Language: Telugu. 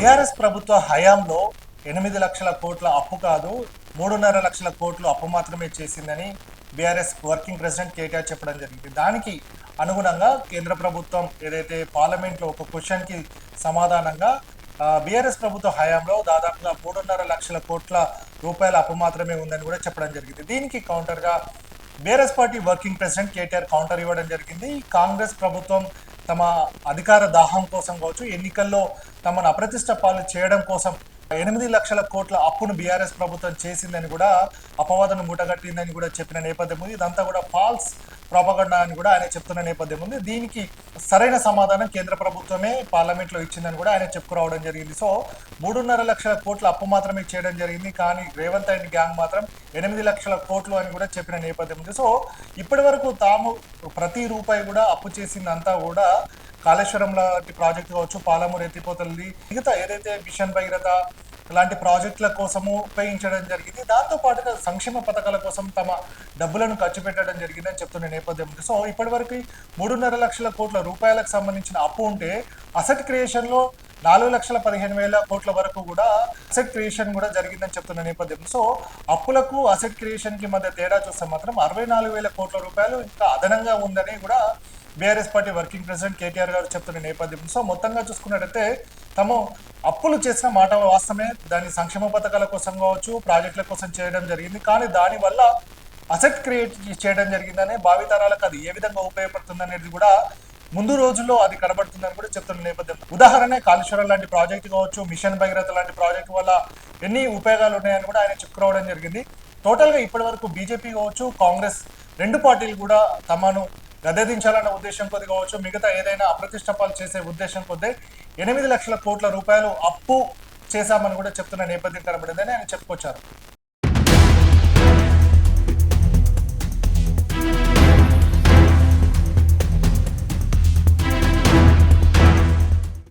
బీఆర్ఎస్ ప్రభుత్వ హయాంలో ఎనిమిది లక్షల కోట్ల అప్పు కాదు మూడున్నర లక్షల కోట్లు అప్పు మాత్రమే చేసిందని బీఆర్ఎస్ వర్కింగ్ ప్రెసిడెంట్ కేటీఆర్ చెప్పడం జరిగింది. దానికి అనుగుణంగా కేంద్ర ప్రభుత్వం ఏదైతే పార్లమెంట్లో ఒక క్వశ్చన్కి సమాధానంగా బీఆర్ఎస్ ప్రభుత్వ హయాంలో దాదాపుగా మూడున్నర లక్షల కోట్ల రూపాయల అప్పు మాత్రమే ఉందని కూడా చెప్పడం జరిగింది. దీనికి కౌంటర్గా BRS party working president KTR counter ఇవ్వడం జరిగింది. కాంగ్రెస్ ప్రభుత్వం తమ అధికార దాహం కోసం కావచ్చు ఎన్నికల్లో తమను అప్రతిష్ట పాలు చేయడం కోసం ఎనిమిది లక్షల కోట్ల అప్పును బీఆర్ఎస్ ప్రభుత్వం చేసిందని కూడా అపవాదను మూటగట్టిందని కూడా చెప్పిన నేపథ్యం ఇదంతా కూడా ఫాల్స్ ప్రాపగండా అని కూడా ఆయన చెప్తున్న నేపథ్యం ఉంది. దీనికి సరైన సమాధానం కేంద్ర ప్రభుత్వమే పార్లమెంట్లో ఇచ్చిందని కూడా ఆయన చెప్పుకురావడం జరిగింది. సో మూడున్నర లక్షల కోట్ల అప్పు మాత్రమే చేయడం జరిగింది. కానీ రేవంత్ అండ్ గ్యాంగ్ మాత్రం ఎనిమిది లక్షల కోట్లు అని కూడా చెప్పిన నేపథ్యం ఉంది. సో ఇప్పటి వరకు తాము ప్రతి రూపాయి కూడా అప్పు చేసిందంతా కూడా కాళేశ్వరం లాంటి ప్రాజెక్ట్ కావచ్చు పాలమూరు ఎత్తిపోతలది మిగతా ఏదైతే మిషన్ భగీరథ ఇలాంటి ప్రాజెక్టుల కోసము ఉపయోగించడం జరిగింది. దాంతో పాటుగా సంక్షేమ పథకాల కోసం తమ డబ్బులను ఖర్చు పెట్టడం జరిగిందని చెప్తున్న నేపథ్యం సో ఇప్పటివరకు మూడున్నర లక్షల కోట్ల రూపాయలకు సంబంధించిన అప్పు ఉంటే అసెట్ క్రియేషన్లో నాలుగు లక్షల పదిహేను వేల కోట్ల వరకు కూడా అసెట్ క్రియేషన్ కూడా జరిగిందని చెప్తున్న నేపథ్యం సో అప్పులకు అసెట్ క్రియేషన్కి మధ్య తేడా చూస్తే మాత్రం అరవై నాలుగు వేల కోట్ల రూపాయలు ఇంకా అదనంగా ఉందని కూడా BRS party working president KTR garu చెప్తున్న నేపథ్యం సో మొత్తంగా చూసుకున్నట్టయితే తమ అప్పులు చేసిన మాట వాస్తవమే. దాని సంక్షేమ పథకాల కోసం కావచ్చు ప్రాజెక్టుల కోసం చేయడం జరిగింది. కానీ దానివల్ల అసెట్ క్రియేట్ చేయడం జరిగిందని భావితరాలకు అది ఏ విధంగా ఉపయోగపడుతుంది అనేది కూడా ముందు రోజుల్లో అది కనబడుతుందని కూడా చెప్తున్న నేపథ్యం ఉదాహరణ కాళేశ్వరం లాంటి ప్రాజెక్ట్ కావచ్చు మిషన్ భగీరథ లాంటి ప్రాజెక్ట్ వల్ల ఎన్ని ఉపయోగాలు ఉన్నాయని కూడా ఆయన చెప్పుకోవడం జరిగింది. టోటల్గా ఇప్పటి వరకు బీజేపీ కావచ్చు కాంగ్రెస్ రెండు పార్టీలు కూడా తమను గద్దెదించాలన్న ఉద్దేశం కొద్ది కావచ్చు మిగతా ఏదైనా అప్రతిష్టపాలు చేసే ఉద్దేశం కొద్ది. ఎనిమిది లక్షల కోట్ల రూపాయలు అప్పు చేశామని కూడా చెప్తున్న నేపథ్యం కనబడిందని ఆయన చెప్పుకొచ్చారు.